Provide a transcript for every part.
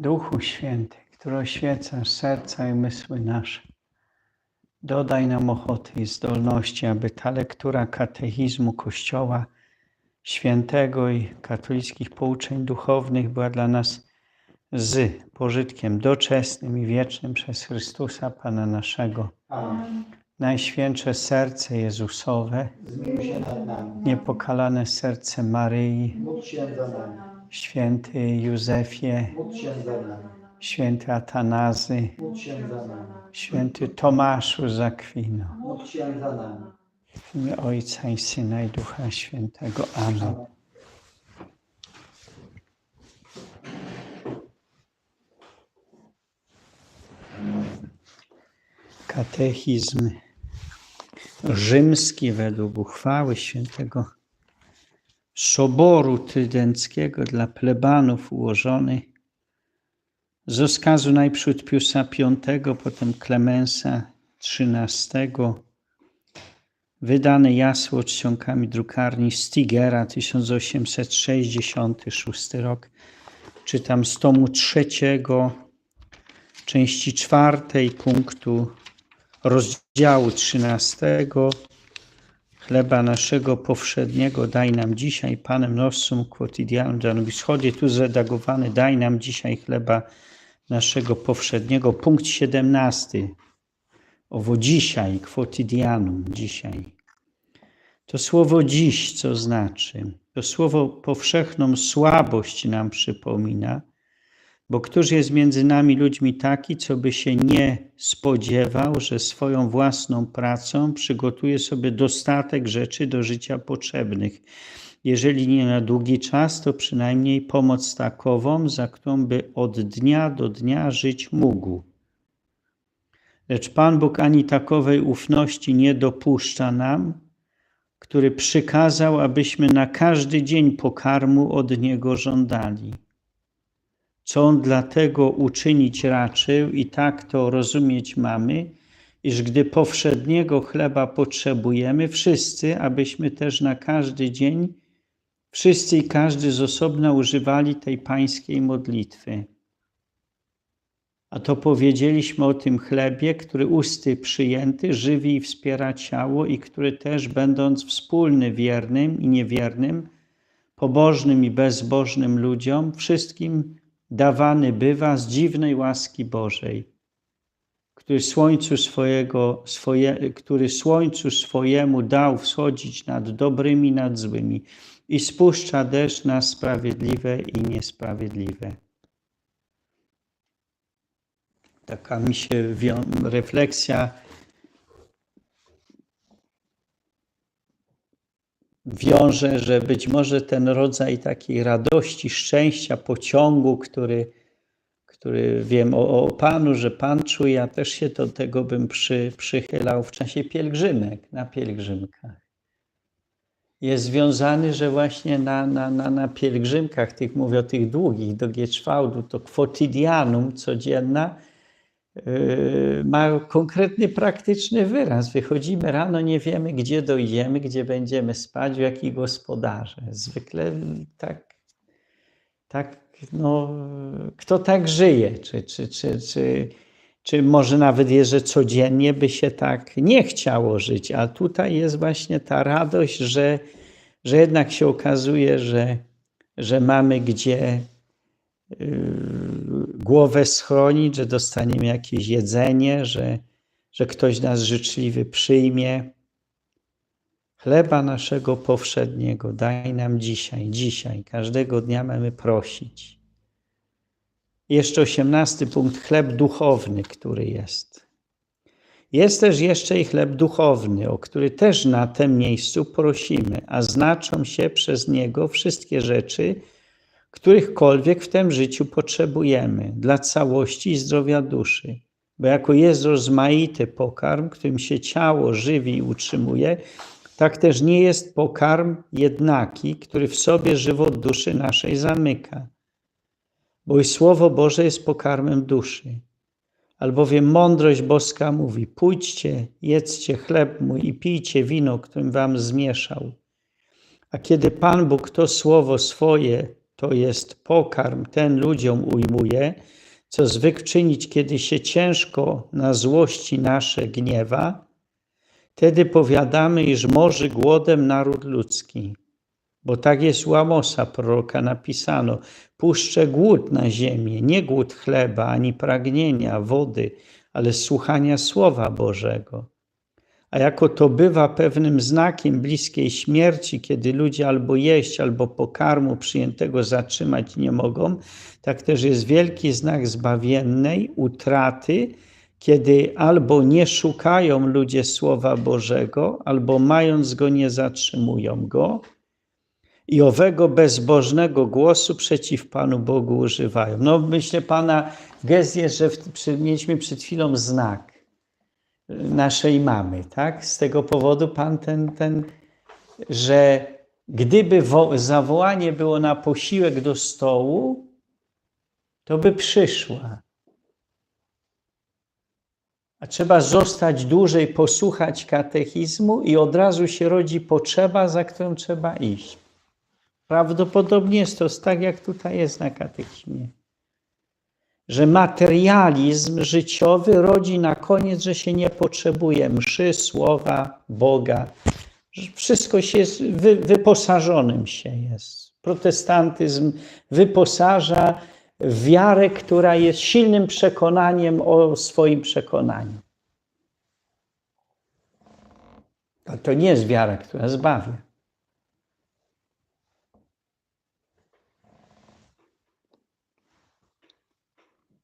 Duchu Święty, który oświecasz serca i myśły nasze, dodaj nam ochoty i zdolności, aby ta lektura katechizmu Kościoła Świętego i katolickich pouczeń duchownych była dla nas z pożytkiem doczesnym i wiecznym przez Chrystusa Pana naszego. Amen. Najświętsze serce Jezusowe, niepokalane serce Maryi, Módl się za nami. Święty Józefie, święty Atanazy, święty Tomaszu z Akwinu. Módl się za nami. W imię Ojca i Syna i Ducha Świętego. Amen. Katechizm rzymski według uchwały świętego Soboru Trydenckiego dla plebanów ułożony z rozkazu najprzód Piusa V, potem Klemensa XIII, wydane jasło czcionkami drukarni Stigera 1866 rok. Czytam z tomu trzeciego, części czwartej, punktu rozdziału trzynastego. Chleba naszego powszedniego daj nam dzisiaj, Panem nostrum quotidianum da nobis. Chodzi tu zredagowany, daj nam dzisiaj chleba naszego powszedniego. Punkt siedemnasty. Owo dzisiaj, quotidianum, dzisiaj. To słowo dziś, co znaczy? To słowo powszechną słabość nam przypomina, bo któż jest między nami ludźmi taki, co by się nie spodziewał, że swoją własną pracą przygotuje sobie dostatek rzeczy do życia potrzebnych. Jeżeli nie na długi czas, to przynajmniej pomoc takową, za którą by od dnia do dnia żyć mógł. Lecz Pan Bóg ani takowej ufności nie dopuszcza nam, który przykazał, abyśmy na każdy dzień pokarmu od Niego żądali. Co On dlatego uczynić raczył, i tak to rozumieć mamy, iż gdy powszedniego chleba potrzebujemy, wszyscy, abyśmy też na każdy dzień, wszyscy i każdy z osobna używali tej pańskiej modlitwy. A to powiedzieliśmy o tym chlebie, który usty przyjęty żywi i wspiera ciało i który też będąc wspólny wiernym i niewiernym, pobożnym i bezbożnym ludziom, wszystkim dawany bywa z dziwnej łaski Bożej, który słońcu, swojego, swoje, który słońcu swojemu dał wschodzić nad dobrymi nad złymi i spuszcza deszcz na sprawiedliwe i niesprawiedliwe. Taka mi się refleksja wiąże, że być może ten rodzaj takiej radości, szczęścia, pociągu, który, który wiem o, o Panu, że Pan czuje, ja też się do tego bym przy, przychylał w czasie pielgrzymek, na pielgrzymkach. Jest związany, że właśnie na, na, na, na pielgrzymkach, tych mówię o tych długich, do Gieczwałdu, to quotidianum, codzienna, ma konkretny, praktyczny wyraz. Wychodzimy rano, nie wiemy, gdzie dojdziemy, gdzie będziemy spać, w jakich gospodarze. Zwykle tak, tak no, kto tak żyje? Czy, czy, czy, czy, czy może nawet jest, że codziennie by się tak nie chciało żyć, a tutaj jest właśnie ta radość, że, że jednak się okazuje, że, że mamy gdzie yy, głowę schronić, że dostaniemy jakieś jedzenie, że, że ktoś nas życzliwy przyjmie. Chleba naszego powszedniego daj nam dzisiaj, dzisiaj, każdego dnia mamy prosić. Jeszcze osiemnasty punkt, chleb duchowny, który jest. Jest też jeszcze i chleb duchowny, o który też na tym miejscu prosimy, a znaczą się przez niego wszystkie rzeczy, którychkolwiek w tym życiu potrzebujemy dla całości i zdrowia duszy. Bo jako jest rozmaity pokarm, którym się ciało żywi i utrzymuje, tak też nie jest pokarm jednaki, który w sobie żywot duszy naszej zamyka. Bo i Słowo Boże jest pokarmem duszy. Albowiem mądrość boska mówi: Pójdźcie, jedzcie chleb mój i pijcie wino, którym wam zmieszał. A kiedy Pan Bóg to słowo swoje to jest pokarm, ten ludziom ujmuje, co zwykł czynić, kiedy się ciężko na złości nasze gniewa, wtedy powiadamy, iż może głodem naród ludzki. Bo tak jest u Amosa proroka napisano, puszczę głód na ziemię, nie głód chleba, ani pragnienia wody, ale słuchania Słowa Bożego. A jako to bywa pewnym znakiem bliskiej śmierci, kiedy ludzie albo jeść, albo pokarmu przyjętego zatrzymać nie mogą, tak też jest wielki znak zbawiennej utraty, kiedy albo nie szukają ludzie Słowa Bożego, albo mając go nie zatrzymują go i owego bezbożnego głosu przeciw Panu Bogu używają. No myślę Pana gest jest, że w, mieliśmy przed chwilą znak naszej mamy, tak? Z tego powodu Pan ten, ten że gdyby wo, zawołanie było na posiłek do stołu, to by przyszła. A trzeba zostać dłużej, posłuchać katechizmu i od razu się rodzi potrzeba, za którą trzeba iść. Prawdopodobnie jest to tak, jak tutaj jest na katechizmie. Że materializm życiowy rodzi na koniec, że się nie potrzebuje mszy, słowa, Boga. Wszystko się jest, wy, wyposażonym się jest. Protestantyzm wyposaża wiarę, która jest silnym przekonaniem o swoim przekonaniu. Ale to nie jest wiara, która zbawia.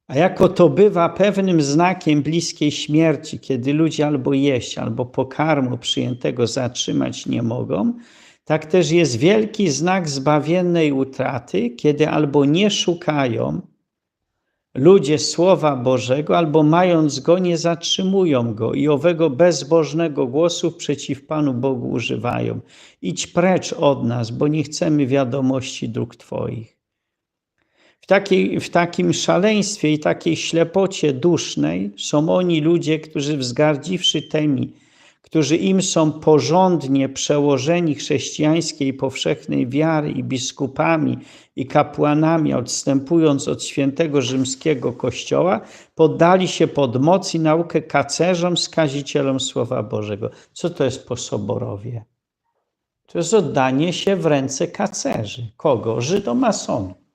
A jako to bywa pewnym znakiem bliskiej śmierci, kiedy ludzie albo jeść, albo pokarmu przyjętego zatrzymać nie mogą, tak też jest wielki znak zbawiennej utraty, kiedy albo nie szukają ludzie Słowa Bożego, albo mając go, nie zatrzymują go i owego bezbożnego głosu przeciw Panu Bogu używają. Idź precz od nas, bo nie chcemy wiadomości dróg Twoich. W, takiej, w takim szaleństwie i takiej ślepocie dusznej są oni ludzie, którzy wzgardziwszy tymi, którzy im są porządnie przełożeni chrześcijańskiej powszechnej wiary i biskupami i kapłanami, odstępując od świętego rzymskiego kościoła, poddali się pod moc i naukę kacerzom, skazicielom Słowa Bożego. Co to jest po soborowie? To jest oddanie się w ręce kacerzy. Kogo? Żydomasonów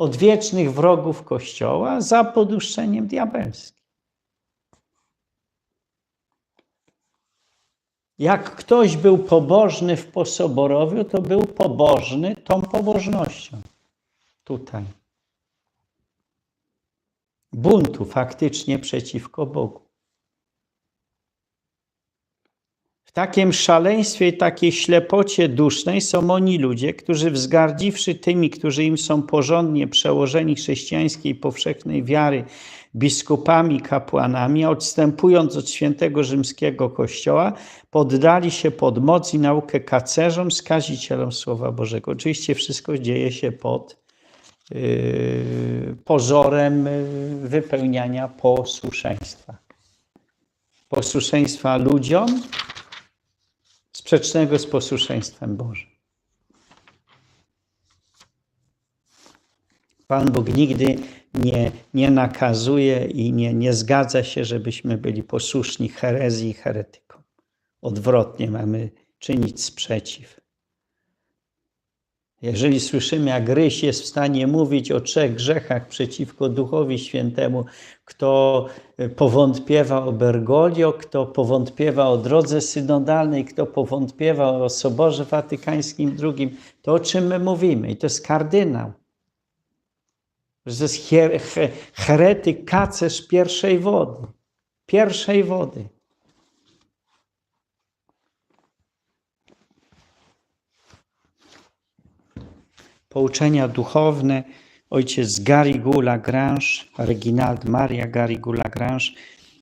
odwiecznych wrogów Kościoła za poduszczeniem diabelskim. Jak ktoś był pobożny w posoborowiu, to był pobożny tą pobożnością. Tutaj. Buntu faktycznie przeciwko Bogu. W takim szaleństwie i takiej ślepocie dusznej są oni ludzie, którzy wzgardziwszy tymi, którzy im są porządnie przełożeni chrześcijańskiej powszechnej wiary, biskupami, kapłanami, odstępując od świętego rzymskiego kościoła, poddali się pod moc i naukę kacerzom, skazicielom Słowa Bożego. Oczywiście wszystko dzieje się pod yy, pozorem yy, wypełniania posłuszeństwa. Posłuszeństwa ludziom, sprzecznego z posłuszeństwem Bożym. Pan Bóg nigdy nie, nie nakazuje i nie, nie zgadza się, żebyśmy byli posłuszni herezji i heretykom. Odwrotnie mamy czynić sprzeciw. Jeżeli słyszymy, jak Ryś jest w stanie mówić o trzech grzechach przeciwko Duchowi Świętemu, kto powątpiewa o Bergoglio, kto powątpiewa o drodze synodalnej, kto powątpiewa o Soborze Watykańskim II, to o czym my mówimy? I to jest kardynał. Że to jest her heretyk, kacerz pierwszej wody. Pierwszej wody. Pouczenia duchowne, ojciec Garrigou Lagrange, Reginald Maria Garrigou Lagrange,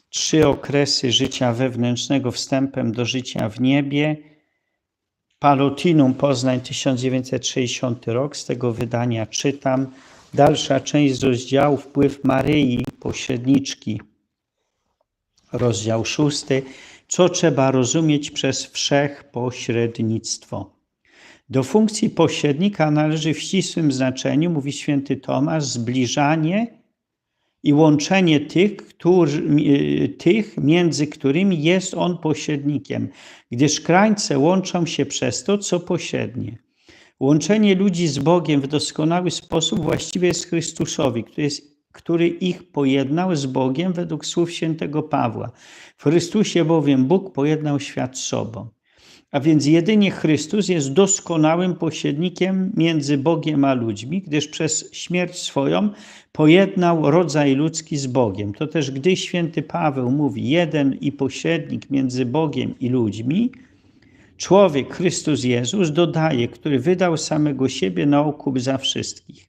trzy okresy życia wewnętrznego wstępem do życia w niebie, Palotinum Poznań 1960 rok, z tego wydania czytam, dalsza część rozdziału Wpływ Maryi, pośredniczki, rozdział szósty, co trzeba rozumieć przez wszechpośrednictwo. Do funkcji pośrednika należy w ścisłym znaczeniu, mówi święty Tomasz, zbliżanie i łączenie tych, którzy, tych, między którymi jest on pośrednikiem, gdyż krańce łączą się przez to, co pośrednie. Łączenie ludzi z Bogiem w doskonały sposób właściwie jest Chrystusowi, który, jest, który ich pojednał z Bogiem według słów świętego Pawła. W Chrystusie bowiem Bóg pojednał świat z sobą. A więc jedynie Chrystus jest doskonałym pośrednikiem między Bogiem a ludźmi, gdyż przez śmierć swoją pojednał rodzaj ludzki z Bogiem. To też gdy święty Paweł mówi jeden i pośrednik między Bogiem i ludźmi, człowiek Chrystus Jezus dodaje, który wydał samego siebie na okup za wszystkich.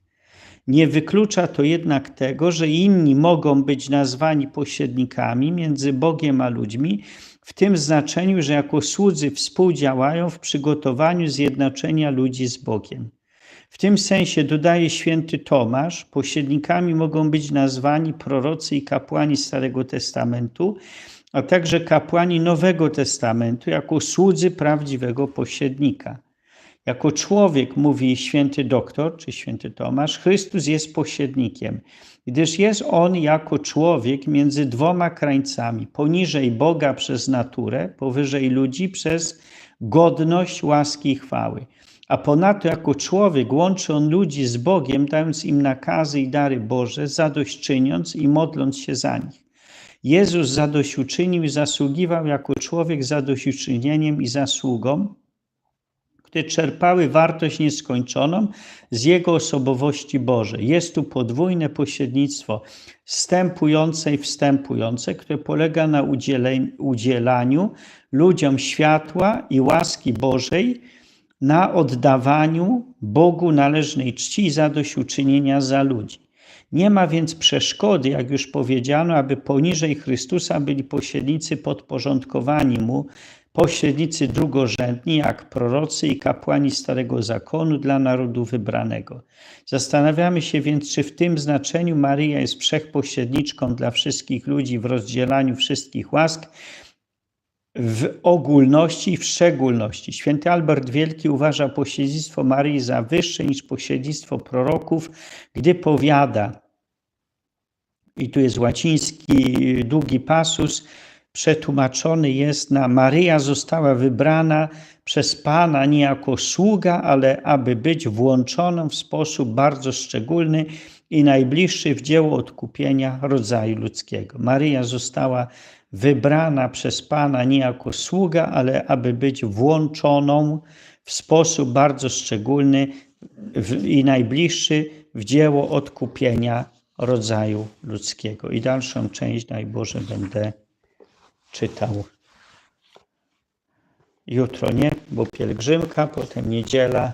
Nie wyklucza to jednak tego, że inni mogą być nazwani pośrednikami między Bogiem a ludźmi, w tym znaczeniu, że jako słudzy współdziałają w przygotowaniu zjednoczenia ludzi z Bogiem. W tym sensie dodaje święty Tomasz, pośrednikami mogą być nazwani prorocy i kapłani Starego Testamentu, a także kapłani Nowego Testamentu jako słudzy prawdziwego pośrednika. Jako człowiek, mówi święty doktor czy święty Tomasz, Chrystus jest pośrednikiem, gdyż jest on jako człowiek między dwoma krańcami, poniżej Boga przez naturę, powyżej ludzi przez godność łaski i chwały. A ponadto jako człowiek łączy on ludzi z Bogiem, dając im nakazy i dary Boże, zadośćczyniąc i modląc się za nich. Jezus zadośćuczynił i zasługiwał jako człowiek zadośćuczynieniem i zasługą, które czerpały wartość nieskończoną z Jego osobowości Bożej. Jest tu podwójne pośrednictwo wstępujące i wstępujące, które polega na udzielaniu ludziom światła i łaski Bożej, na oddawaniu Bogu należnej czci i zadośćuczynienia za ludzi. Nie ma więc przeszkody, jak już powiedziano, aby poniżej Chrystusa byli pośrednicy podporządkowani Mu, pośrednicy drugorzędni, jak prorocy i kapłani Starego Zakonu dla narodu wybranego. Zastanawiamy się więc, czy w tym znaczeniu Maryja jest wszechpośredniczką dla wszystkich ludzi w rozdzielaniu wszystkich łask, w ogólności i w szczególności. Święty Albert Wielki uważa pośrednictwo Maryi za wyższe niż pośrednictwo proroków, gdy powiada, i tu jest łaciński długi pasus, przetłumaczony jest na Maryja została wybrana przez Pana nie jako sługa, ale aby być włączoną w sposób bardzo szczególny i najbliższy w dzieło odkupienia rodzaju ludzkiego. Maryja została wybrana przez Pana nie jako sługa, ale aby być włączoną w sposób bardzo szczególny i najbliższy w dzieło odkupienia rodzaju ludzkiego. I dalszą część, daj będę czytał jutro, nie? Bo pielgrzymka, potem niedziela,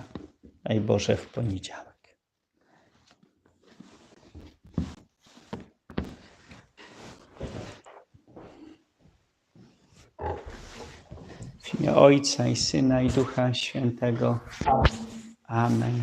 daj Boże, w poniedziałek. W imię Ojca i Syna i Ducha Świętego. Amen.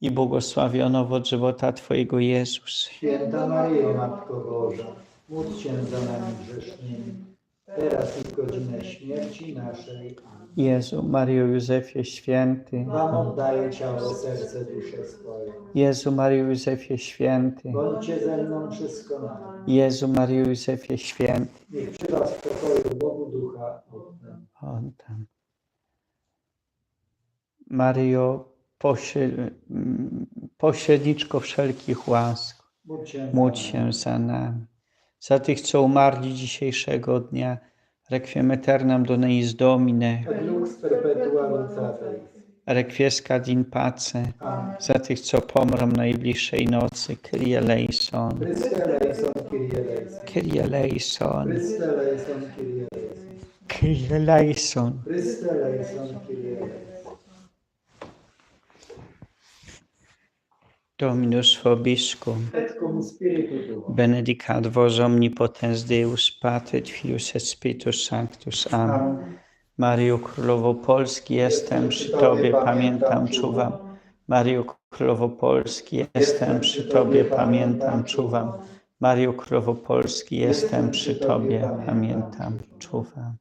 i błogosławiony owoc żywota Twojego Jezus. Święta Maryjo, Matko Boża, módl się za nami grzesznymi, teraz i w godzinę śmierci naszej. Amen. Jezu, Maryjo Józefie Święty. Wam oddaję ciało, serce, duszę swoją. Jezu, Maryjo Józefie Święty. Bądźcie ze mną przyskonani. Jezu, Maryjo Józefie Święty. Niech przy was w pokoju Bogu Ducha oddam. On tam. Pośredniczko wszelkich łask, Módl się, za nami. za tych, co umarli dzisiejszego dnia, requiem aeternam doneis Domine, Et lux perpetua lucatis. requiescat in pace, za tych, co pomrą najbliższej nocy, Kyrie eleison, Kyrie eleison. Kyrie eleison, Kyrie eleison. Kyrie eleison. Chryste eleison, Kyrie eleison. Dominus vobiscum, Et cum spiritu tuo. benedicat vos omnipotens Deus, Pater et Filius et Spiritus Sanctus. Amen. Amen. Mario Królowo Polski, jestem przy Tobie, pamiętam, czuwam. Mario Królowo Polski, jestem przy Tobie, pamiętam, czuwam. Mario Królowo Polski, jestem przy Tobie, pamiętam, czuwam.